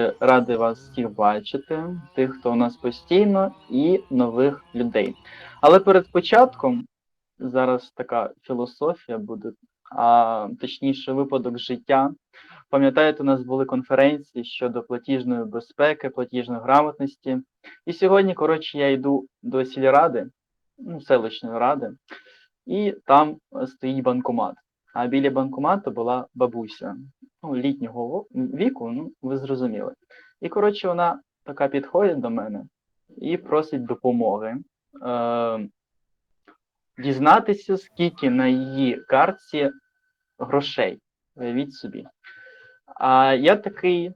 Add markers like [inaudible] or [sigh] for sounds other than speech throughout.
Радий вас всіх бачити, тих, хто у нас постійно, і нових людей. Але перед початком зараз така філософія буде, а точніше, випадок життя. Пам'ятаєте, у нас були конференції щодо платіжної безпеки, платіжної грамотності. І сьогодні, коротше, я йду до сільради, ну, селищної ради, і там стоїть банкомат. А біля банкомату була бабуся ну, літнього віку, ну, ви зрозуміли. І, коротше, вона така підходить до мене і просить допомоги. Е, дізнатися, скільки на її картці грошей. Уявіть собі. А я такий,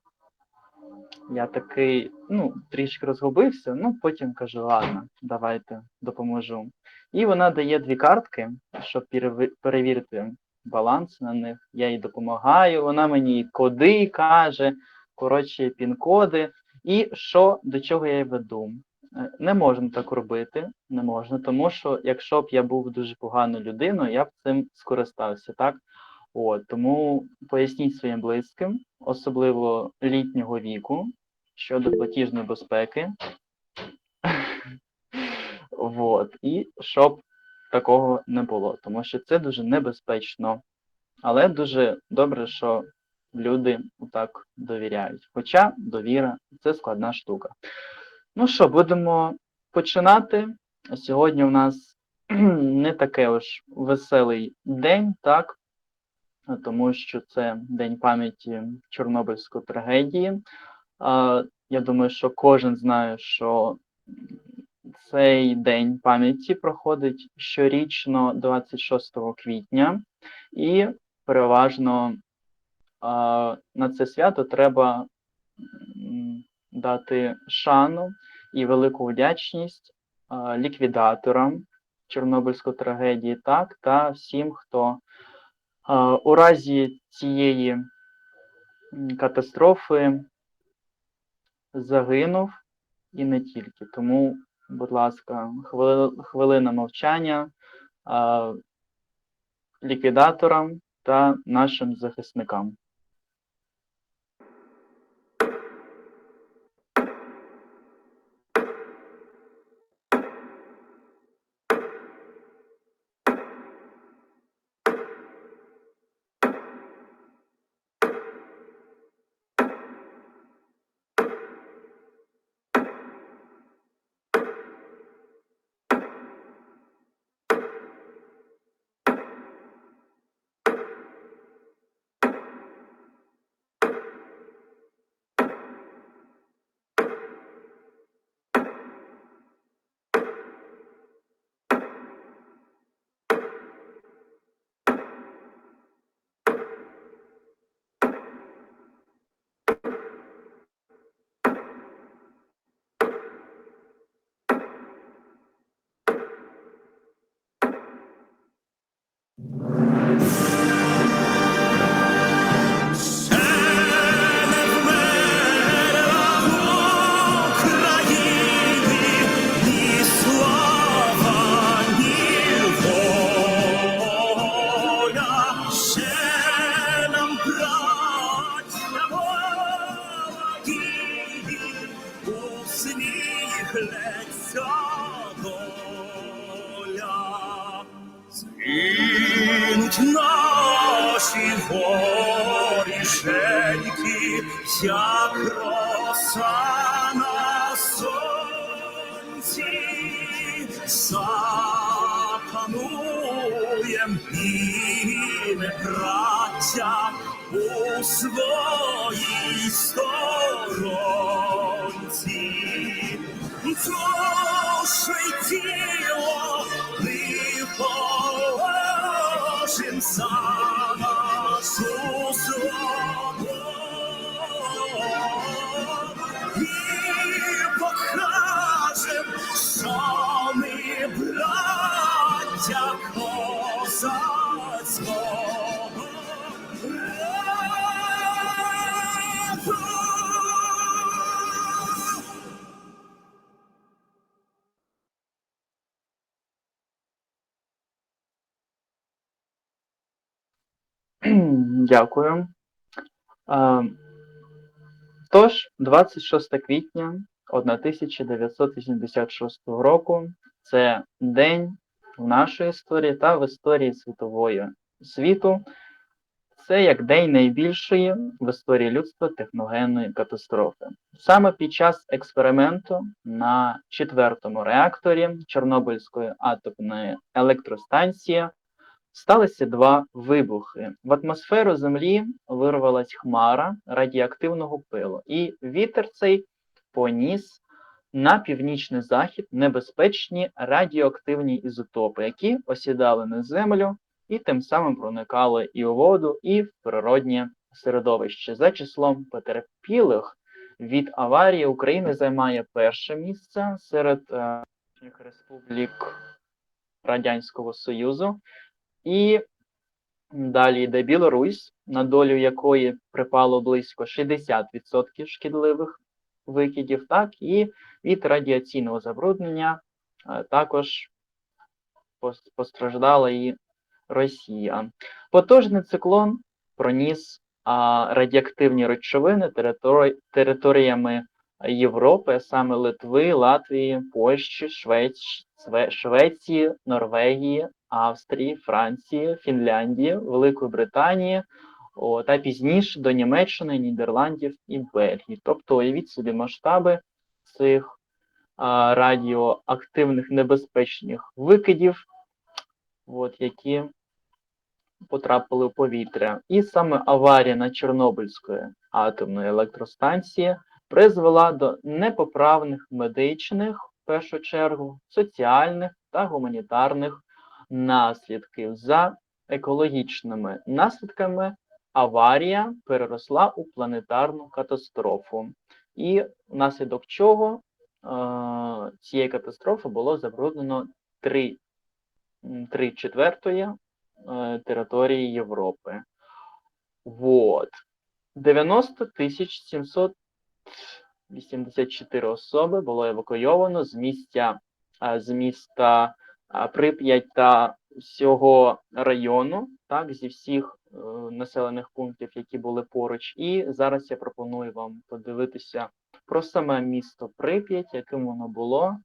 я такий, ну, трішки розгубився, ну, потім кажу, ладно, давайте допоможу. І вона дає дві картки, щоб перевірити баланс на них. Я їй допомагаю, вона мені коди каже, коротше, пін-коди. І що до чого я веду? Е, Не можна так робити, не можна, тому що якщо б я був дуже поганою людиною, я б цим скористався, так? От, тому поясніть своїм близьким, особливо літнього віку, щодо платіжної безпеки. [laughs] І щоб такого не було, тому що це дуже небезпечно. Але дуже добре, що люди так довіряють. Хоча довіра це складна штука. Ну що, будемо починати. Сьогодні у нас [clears throat] не таке ось веселий день, так? Тому що це День пам'яті Чорнобильської трагедії. Я думаю, що кожен знає, що цей день пам'яті проходить щорічно 26 квітня, і переважно а, на це свято треба дати шану і велику вдячність а, ліквідаторам Чорнобильської трагедії, так, та всім, хто а, у разі цієї катастрофи загинув і не тільки. Тому, будь ласка, хвили- хвилина мовчання ліквідаторам та нашим захисникам. Як роса на сонці, запануєм і не браття у своїй сторонці. Душу й браття козацького. Дякую. Тож, 26 квітня 1986 року це день в нашій історії та в історії світової світу. Це як день найбільшої в історії людства техногенної катастрофи. Саме під час експерименту на четвертому реакторі Чорнобильської атомної електростанції сталися два вибухи. В атмосферу Землі вирвалась хмара радіоактивного пилу, і вітер цей поніс на північний захід небезпечні радіоактивні ізотопи, які осідали на землю і тим самим проникали і у воду, і в природнє середовище. За числом потерпілих від аварії Україна займає перше місце серед е, республік Радянського Союзу. І далі йде Білорусь, на долю якої припало близько 60% шкідливих викидів, так, і від радіаційного забруднення е, також постраждала і Росія. Потужний циклон проніс радіоактивні речовини територій, територіями Європи, саме Литви, Латвії, Польщі, Швеч, Швеції, Норвегії, Австрії, Франції, Фінляндії, Великої Британії, о, та пізніше до Німеччини, Нідерландів і Бельгії. Тобто уявіть собі масштаби цих а, радіоактивних небезпечних викидів, от, які потрапили в повітря. І саме аварія на Чорнобильської атомної електростанції призвела до непоправних медичних, в першу чергу, соціальних та гуманітарних наслідків. За екологічними наслідками аварія переросла у планетарну катастрофу. І внаслідок чого е, цієї катастрофи було забруднено три, м, три четвертої е, території Європи. Вот. 90 тисяч 784 особи було евакуйовано з місця з міста а, Прип'ять та всього району, так, зі всіх е, населених пунктів, які були поруч. І зараз я пропоную вам подивитися про саме місто Прип'ять, яким воно було,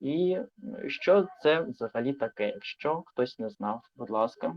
і е, що це взагалі таке, якщо хтось не знав, будь ласка.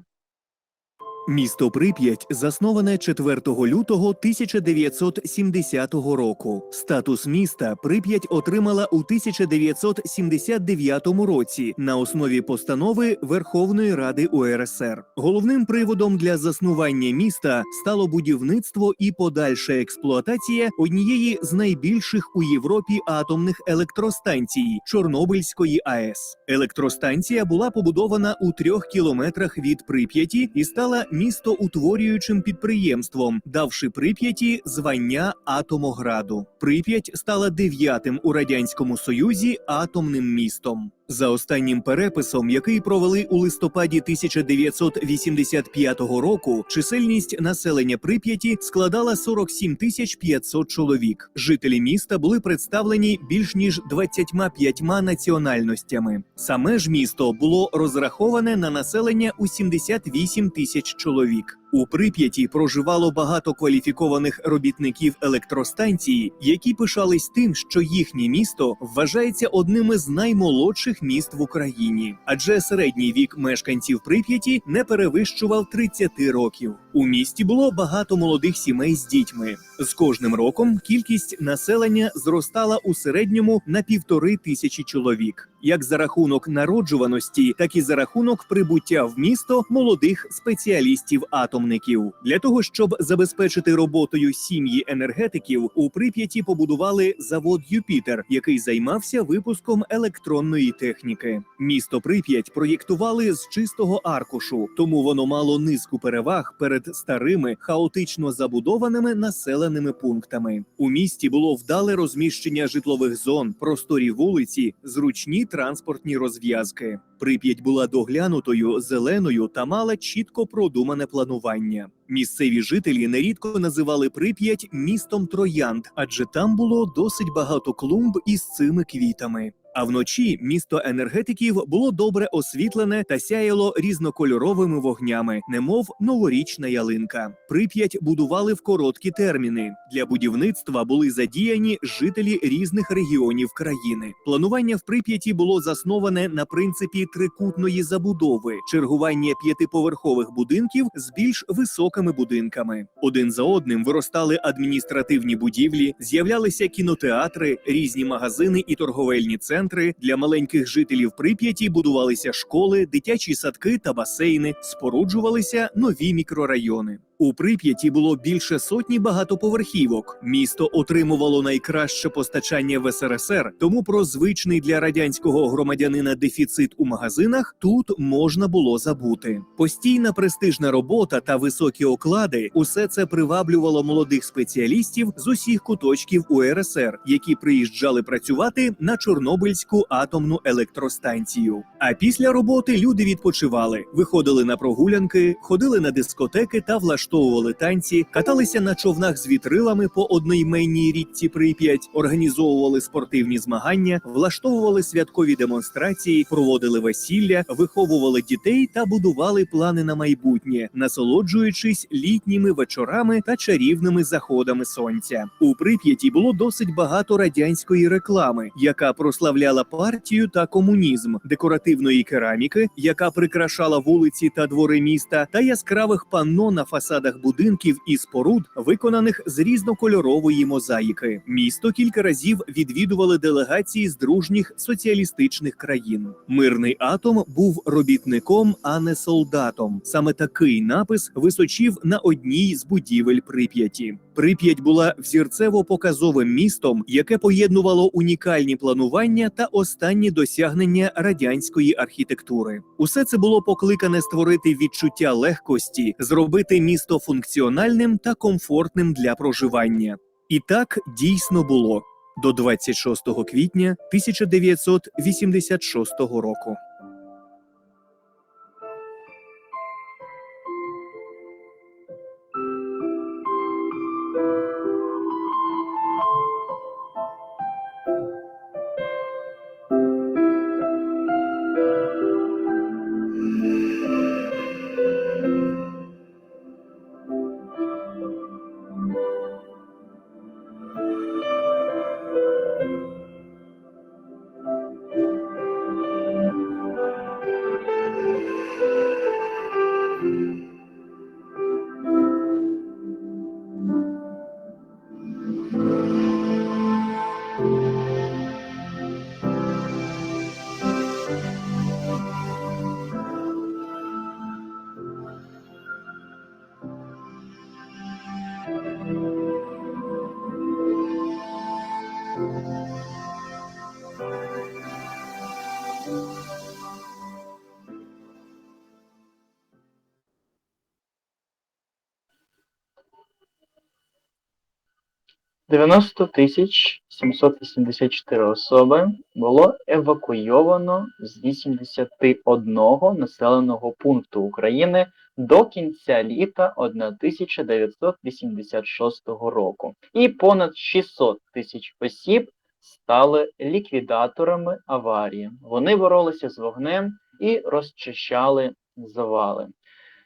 Місто Прип'ять засноване 4 лютого 1970 року. Статус міста Прип'ять отримала у 1979 році на основі постанови Верховної Ради УРСР. Головним приводом для заснування міста стало будівництво і подальша експлуатація однієї з найбільших у Європі атомних електростанцій Чорнобильської АЕС. Електростанція була побудована у трьох кілометрах від Прип'яті і стала містоутворюючим підприємством, давши Прип'яті звання Атомограду. Прип'ять стала дев'ятим у радянському союзі атомним містом. За останнім переписом, який провели у листопаді 1985 року, чисельність населення Прип'яті складала 47 тисяч 500 чоловік. Жителі міста були представлені більш ніж 25 національностями. Саме ж місто було розраховане на населення у 78 тисяч чоловік. У Прип'яті проживало багато кваліфікованих робітників електростанції, які пишались тим, що їхнє місто вважається одним із наймолодших міст в Україні, адже середній вік мешканців Прип'яті не перевищував 30 років. У місті було багато молодих сімей з дітьми. З кожним роком кількість населення зростала у середньому на півтори тисячі чоловік, як за рахунок народжуваності, так і за рахунок прибуття в місто молодих спеціалістів-атомників. Для того щоб забезпечити роботою сім'ї енергетиків, у Прип'яті побудували завод Юпітер, який займався випуском електронної техніки. Місто Прип'ять проєктували з чистого аркушу, тому воно мало низку переваг перед старими хаотично забудованими населеними пунктами. У місті було вдале розміщення житлових зон, просторі вулиці, зручні транспортні розв'язки. Прип'ять була доглянутою, зеленою та мала чітко продумане планування виживання. Місцеві жителі нерідко називали Прип'ять містом троянд, адже там було досить багато клумб із цими квітами. А вночі місто енергетиків було добре освітлене та сяяло різнокольоровими вогнями, немов новорічна ялинка. Прип'ять будували в короткі терміни. Для будівництва були задіяні жителі різних регіонів країни. Планування в Прип'яті було засноване на принципі трикутної забудови, чергування п'ятиповерхових будинків з більш високими будинками. Один за одним виростали адміністративні будівлі, з'являлися кінотеатри, різні магазини і торговельні центри. Для маленьких жителів Прип'яті будувалися школи, дитячі садки та басейни, споруджувалися нові мікрорайони. У Прип'яті було більше сотні багатоповерхівок. Місто отримувало найкраще постачання в СРСР, тому про звичний для радянського громадянина дефіцит у магазинах тут можна було забути. Постійна престижна робота та високі оклади усе це приваблювало молодих спеціалістів з усіх куточків УРСР, які приїжджали працювати на Чорнобильську атомну електростанцію. А після роботи люди відпочивали, виходили на прогулянки, ходили на дискотеки та влаштовували танці, каталися на човнах з вітрилами по одноіменній річці Прип'ять, організовували спортивні змагання, влаштовували святкові демонстрації, проводили весілля, виховували дітей та будували плани на майбутнє, насолоджуючись літніми вечорами та чарівними заходами сонця. У Прип'яті було досить багато радянської реклами, яка прославляла партію та комунізм, декоративної кераміки, яка прикрашала вулиці та двори міста, та яскравих панно на фасадах будинків і споруд, виконаних з різнокольорової мозаїки. Місто кілька разів відвідували делегації з дружніх соціалістичних країн. Мирний атом був робітником, а не солдатом. Саме такий напис височів на одній з будівель Прип'яті. Прип'ять була взірцево-показовим містом, яке поєднувало унікальні планування та останні досягнення радянської архітектури. Усе це було покликане створити відчуття легкості, зробити місто функціональним та комфортним для проживання. І так дійсно було до 26 квітня 1986 року. – 90 тисяч 784 особи було евакуйовано з 81 населеного пункту України до кінця літа 1986 року. І понад 600 тисяч осіб стали ліквідаторами аварії. Вони боролися з вогнем і розчищали завали.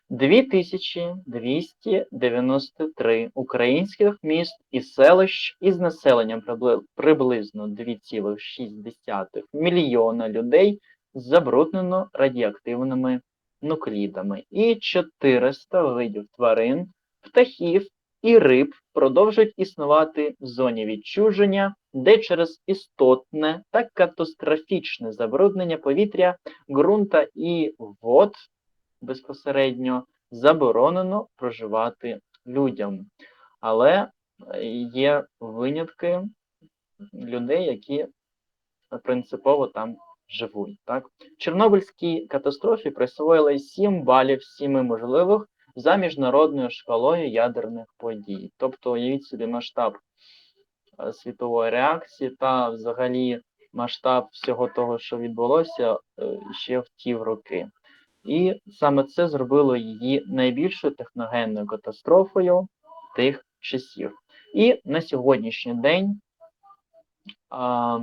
2293 українських міст і селищ із населенням прибли- приблизно 2,6 мільйона людей забруднено радіоактивними нуклідами, і 400 видів тварин, птахів і риб продовжують існувати в зоні відчуження, де через істотне та катастрофічне забруднення повітря, ґрунта і вод безпосередньо заборонено проживати людям. Але є винятки людей, які принципово там живуть. Так? Чорнобильській катастрофі присвоїли 7 балів 7 можливих за міжнародною шкалою ядерних подій. Тобто, уявіть собі масштаб е, світової реакції та взагалі масштаб всього того, що відбулося е, ще в ті роки. І саме це зробило її найбільшою техногенною катастрофою тих часів. І на сьогоднішній день а,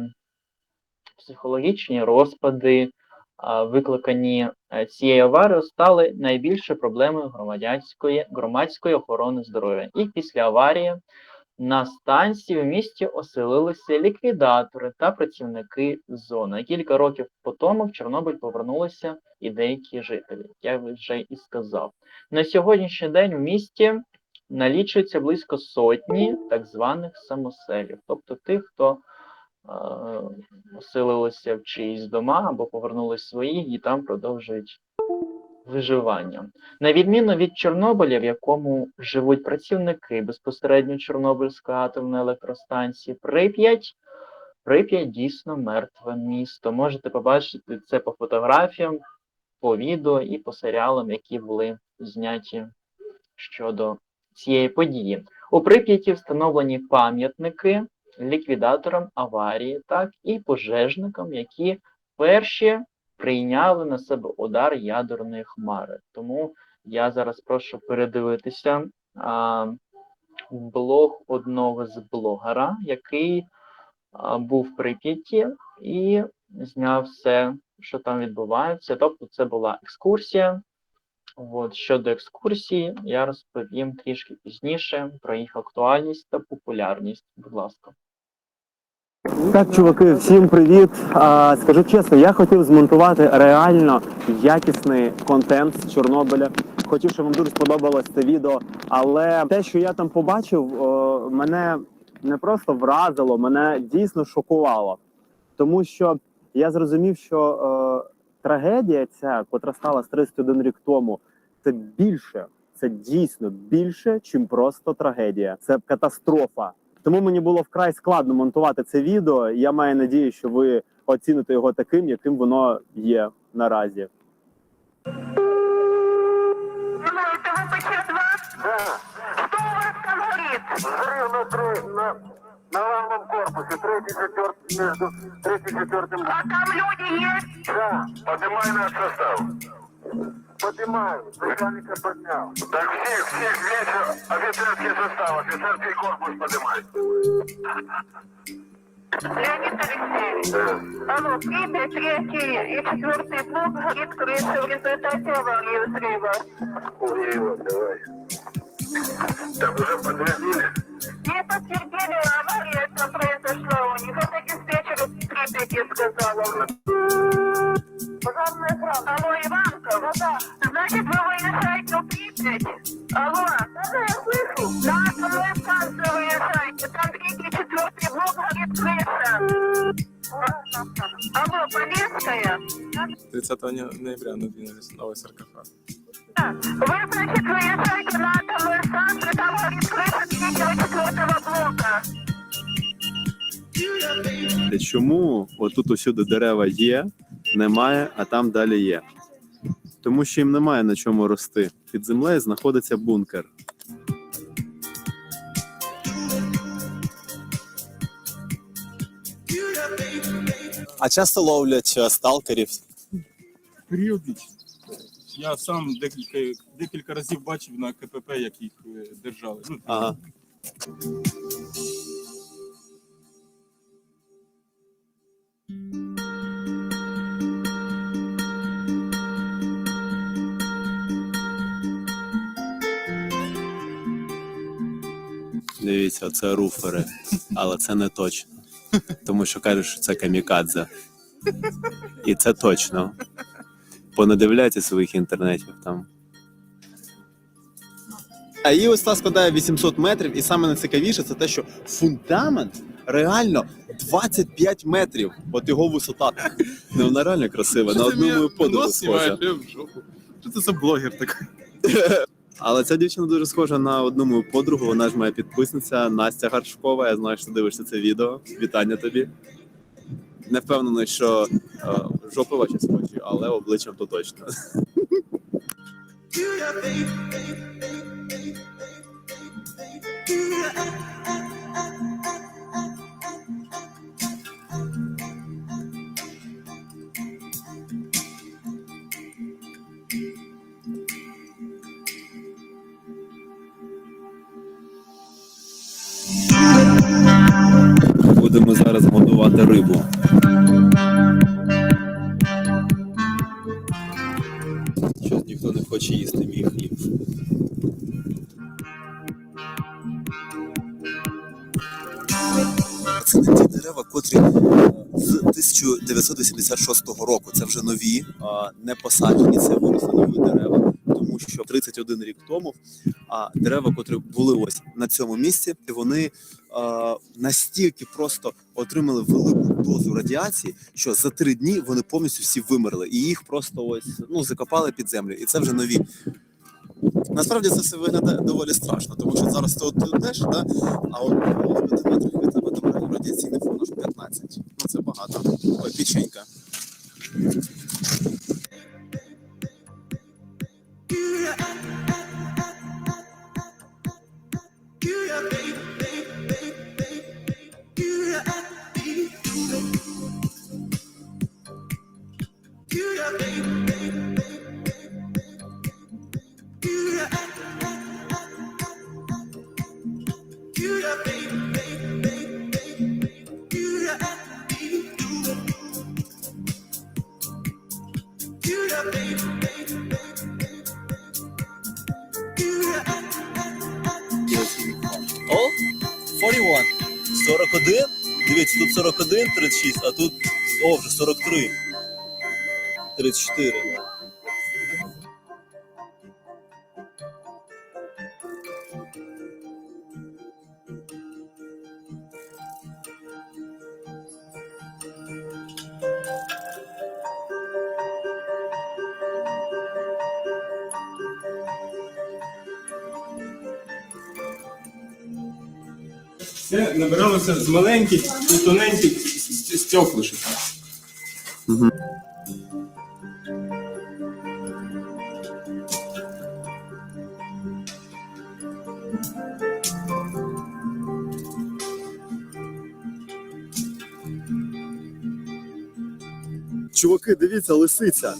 психологічні розпади, а, викликані е, цією аварією, стали найбільшою проблемою громадянської громадської охорони здоров'я. І після аварії на станції в місті оселилися ліквідатори та працівники зони. Кілька років по тому в Чорнобиль повернулися і деякі жителі, як вже і сказав. На сьогоднішній день в місті налічується близько сотні так званих самоселів, тобто тих, хто е, оселилися в чиїсь дома або повернулись свої і там продовжують виживання. На відміну від Чорнобиля, в якому живуть працівники безпосередньо Чорнобильської атомної електростанції, Прип'ять, Прип'ять дійсно мертве місто. Можете побачити це по фотографіям, по відео і по серіалам, які були зняті щодо цієї події. У Прип'яті встановлені пам'ятники ліквідаторам аварії, так і пожежникам, які перші прийняли на себе удар ядерної хмари. Тому я зараз прошу передивитися а, блог одного з блогера, який а, був в Прип'яті і зняв все, що там відбувається. Тобто, це була екскурсія. От, щодо екскурсії, я розповім трішки пізніше про їх актуальність та популярність. Будь ласка. Так, чуваки, всім привіт. А, скажу чесно, я хотів змонтувати реально якісний контент з Чорнобиля. Хотів, щоб вам дуже сподобалось це відео. Але те, що я там побачив, о, мене не просто вразило, мене дійсно шокувало. Тому що я зрозумів, що е, трагедія ця, котра сталася 31 рік тому, це більше, це дійсно більше, чим просто трагедія. Це катастрофа. Тому мені було вкрай складно монтувати це відео. і Я маю надію, що ви оціните його таким, яким воно є наразі. Думаете, вы почет вас? Да. Что у вас там горит? Горел на, тре- на, на главном корпусе, третий, четвертый, между третьим и четвертым. А там люди есть? Да, поднимай наш состав. Поднимаю, начальника поднял. Так всех, всех вечер офицерский состав, офицерский корпус поднимай. Леонид Алексеевич. Алло, Припять, третий и четвертый блок горит крыша в результате аварии взрыва. Угрела, давай. Там уже подтвердили? Не подтвердили, авария это произошла у них. Это диспетчер Припяти сказала. Пожарная охрана. Алло, Иванка? Да, да. Значит, вы выезжаете в Припять? Алло? Да, да, я слышу. На атомную станцию выезжаете. Там третий, четвертый блок горит крыша. Алло, Полесская? 30 ноября надвинулись новый саркофаг. Вы, значит, выезжаете на атомную станцию, там горит крыша третьего, четвертого блока. Чому отут усюди дерева є, немає, а там далі є? Тому що їм немає на чому рости. Під землею знаходиться бункер. А часто ловлять е, сталкерів. Періодично. Я сам декілька, декілька разів бачив на КПП, як їх е, держали. Ну, Ага. Дивіться, це руфери, але це не точно. Тому що кажуть, що це камікадзе. І це точно. Понадивляйте своїх інтернетів там. А її висота складає 800 метрів, і саме найцікавіше це те, що фундамент реально 25 метрів. От його висота. Ну, вона реально красива, на одну мою подругу схожа. Що це за блогер такий? [laughs] Але ця дівчина дуже схожа на одну мою подругу. Вона ж моя підписниця Настя Гаршкова. Я знаю, що ти дивишся це відео. Вітання тобі. Не впевнений, що жопи ваші схожі, але обличчям то точно. [laughs] рибу. Щось ніхто не хоче їсти мій хліб. Це не ті дерева, котрі е, з 1986 року. Це вже нові, а, не посаджені, це виросли нові дерева. Тому що 31 рік тому дерева, котрі були ось на цьому місці, вони настільки просто отримали велику дозу радіації, що за три дні вони повністю всі вимерли, і їх просто ось ну закопали під землю. І це вже нові. Насправді це все виглядає доволі страшно, тому що зараз ти от йдеш, да, а от в п'яти від тебе там радіаційний фон аж 15. Ну це багато. Ой, печенька. О, 41. 41. Дивіться, тут 41, 36, а тут о, вже 43. 34. Це набиралося з маленьких тоненьких стеклишок. Дивіться, лисиця.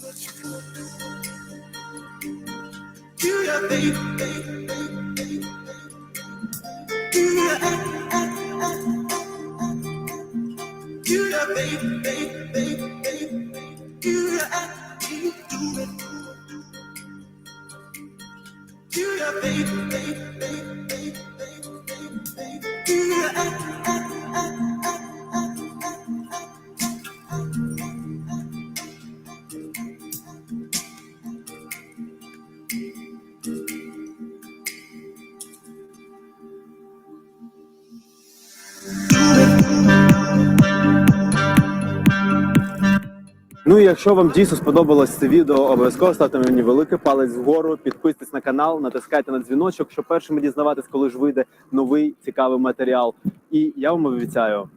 Якщо вам дійсно сподобалось це відео, обов'язково ставте мені великий палець вгору, підписуйтесь на канал, натискайте на дзвіночок, щоб першими дізнаватись, коли ж вийде новий цікавий матеріал. І я вам обіцяю,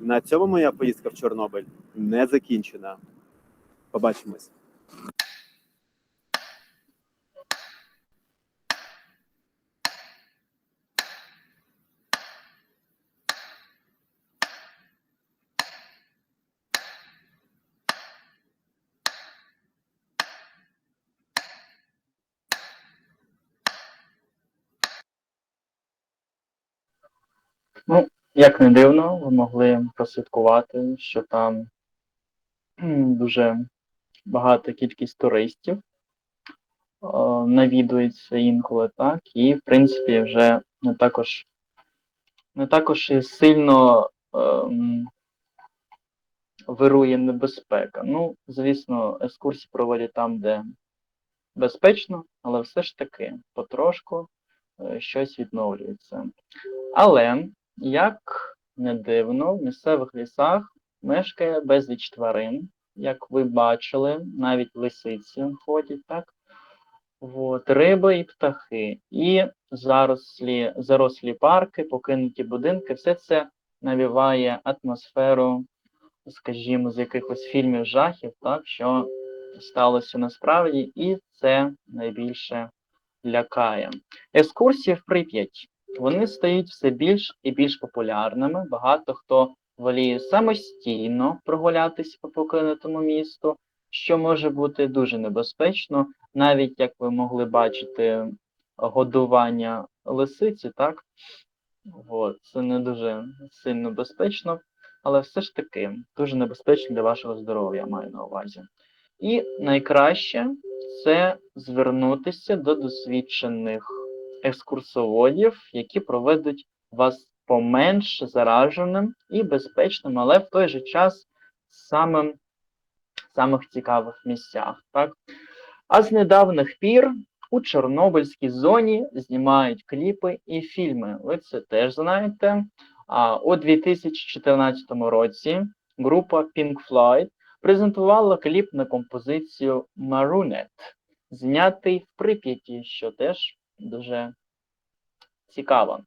на цьому моя поїздка в Чорнобиль не закінчена. Побачимось. Як не дивно, ви могли прослідкувати, що там дуже багата кількість туристів е, навідується інколи, так, і в принципі вже не також не також і сильно ем, вирує небезпека. Ну, звісно, екскурсії проводять там, де безпечно, але все ж таки потрошку е, щось відновлюється. Але як не дивно, в місцевих лісах мешкає безліч тварин, як ви бачили, навіть лисиці ходять, так? От, риби і птахи, і зарослі, зарослі парки, покинуті будинки, все це навіває атмосферу, скажімо, з якихось фільмів жахів, так, що сталося насправді, і це найбільше лякає. Екскурсії в Прип'ять вони стають все більш і більш популярними. Багато хто воліє самостійно прогулятися по покинутому місту, що може бути дуже небезпечно, навіть як ви могли бачити, годування лисиці, так От, це не дуже сильно безпечно, але все ж таки дуже небезпечно для вашого здоров'я, маю на увазі. І найкраще це звернутися до досвідчених екскурсоводів, які проведуть вас поменш зараженим і безпечним, але в той же час самим самих цікавих місцях. Так? А з недавних пір у Чорнобильській зоні знімають кліпи і фільми. Ви це теж знаєте. А у 2014 році група Pink Floyd презентувала кліп на композицію Marooned, знятий в Прип'яті, що теж дуже цікаво.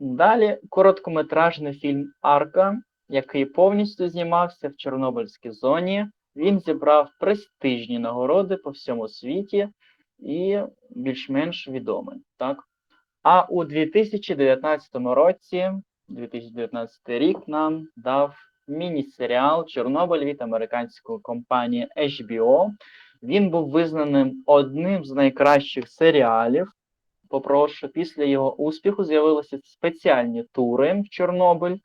Далі короткометражний фільм Арка, який повністю знімався в Чорнобильській зоні. Він зібрав престижні нагороди по всьому світі і більш-менш відомий. Так? А у 2019 році, 2019 рік нам дав міні-серіал Чорнобиль від американської компанії HBO. Він був визнаним одним з найкращих серіалів. Попрошу, після його успіху з'явилися спеціальні тури в Чорнобиль,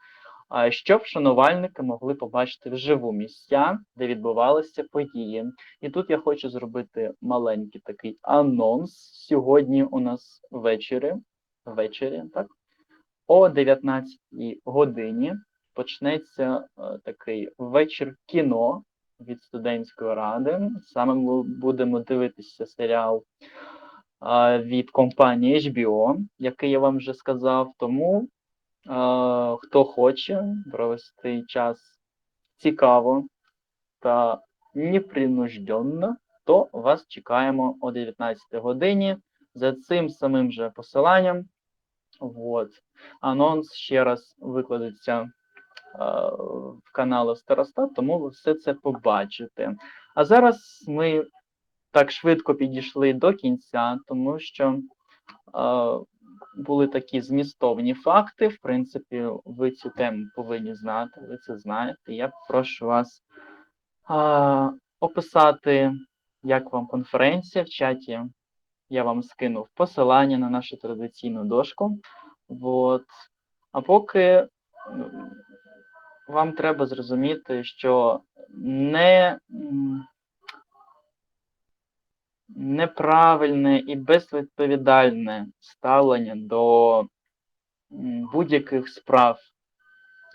щоб шанувальники могли побачити вживу місця, де відбувалися події. І тут я хочу зробити маленький такий анонс. Сьогодні у нас ввечері, ввечері, так, о 19 годині почнеться е, такий вечір кіно від студентської ради. Саме ми будемо дивитися серіал від компанії HBO, який я вам вже сказав. Тому хто хоче провести час цікаво та непринужденно, то вас чекаємо о 19 годині за цим самим же посиланням. Вот. Анонс ще раз викладеться в каналу Старостат, тому ви все це побачите. А зараз ми так швидко підійшли до кінця, тому що е, були такі змістовні факти. В принципі, ви цю тему повинні знати, ви це знаєте. Я прошу вас а, описати, як вам конференція в чаті. Я вам скинув посилання на нашу традиційну дошку. Вот. А поки вам треба зрозуміти, що не неправильне і безвідповідальне ставлення до будь-яких справ,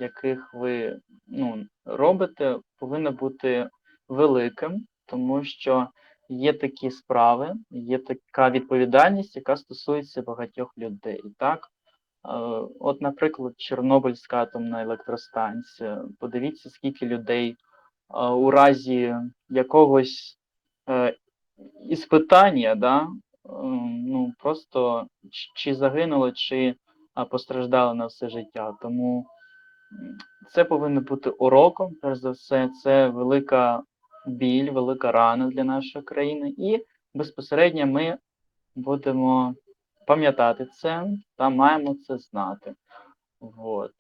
яких ви ну, робите, повинно бути великим, тому що є такі справи, є така відповідальність, яка стосується багатьох людей. Так? Е, От, наприклад, Чорнобильська атомна електростанція. Подивіться, скільки людей е, у разі якогось е, іспитання, да, е, ну, просто чи загинуло, чи постраждало на все життя. Тому це повинно бути уроком, перш за все, це велика біль, велика рана для нашої країни, і безпосередньо ми будемо пам'ятати це та маємо це знати. Вот.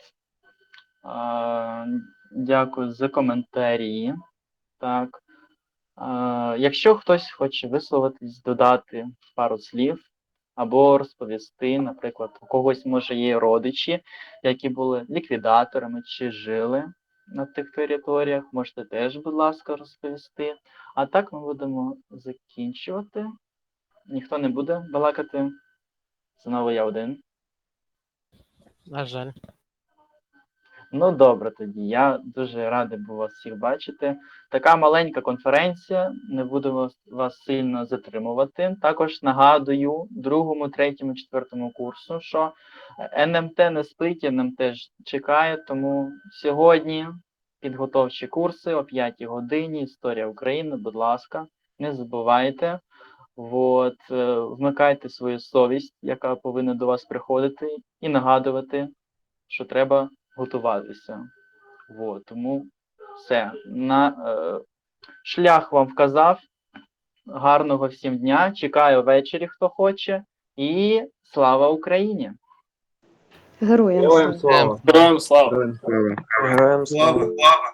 Дякую за коментарі. Так. Якщо хтось хоче висловитись, додати пару слів або розповісти, наприклад, у когось може є родичі, які були ліквідаторами чи жили на тих територіях, можете теж, будь ласка, розповісти. А так ми будемо закінчувати. Ніхто не буде балакати. Знову я один. На жаль. Ну, добре тоді. Я дуже радий був вас всіх бачити. Така маленька конференція, не будемо вас сильно затримувати. Також нагадую другому, третьому, четвертому курсу, що НМТ не спить, НМТ ж чекає, тому сьогодні підготовчі курси о 5 годині. Історія України, будь ласка, не забувайте. От, е, вмикайте свою совість, яка повинна до вас приходити, і нагадувати, що треба готуватися. От, тому все. На е, шлях вам вказав. Гарного всім дня. Чекаю ввечері, хто хоче. І слава Україні! Героям слава. Героям слава. Героям слава. Героям слава. Слава, слава.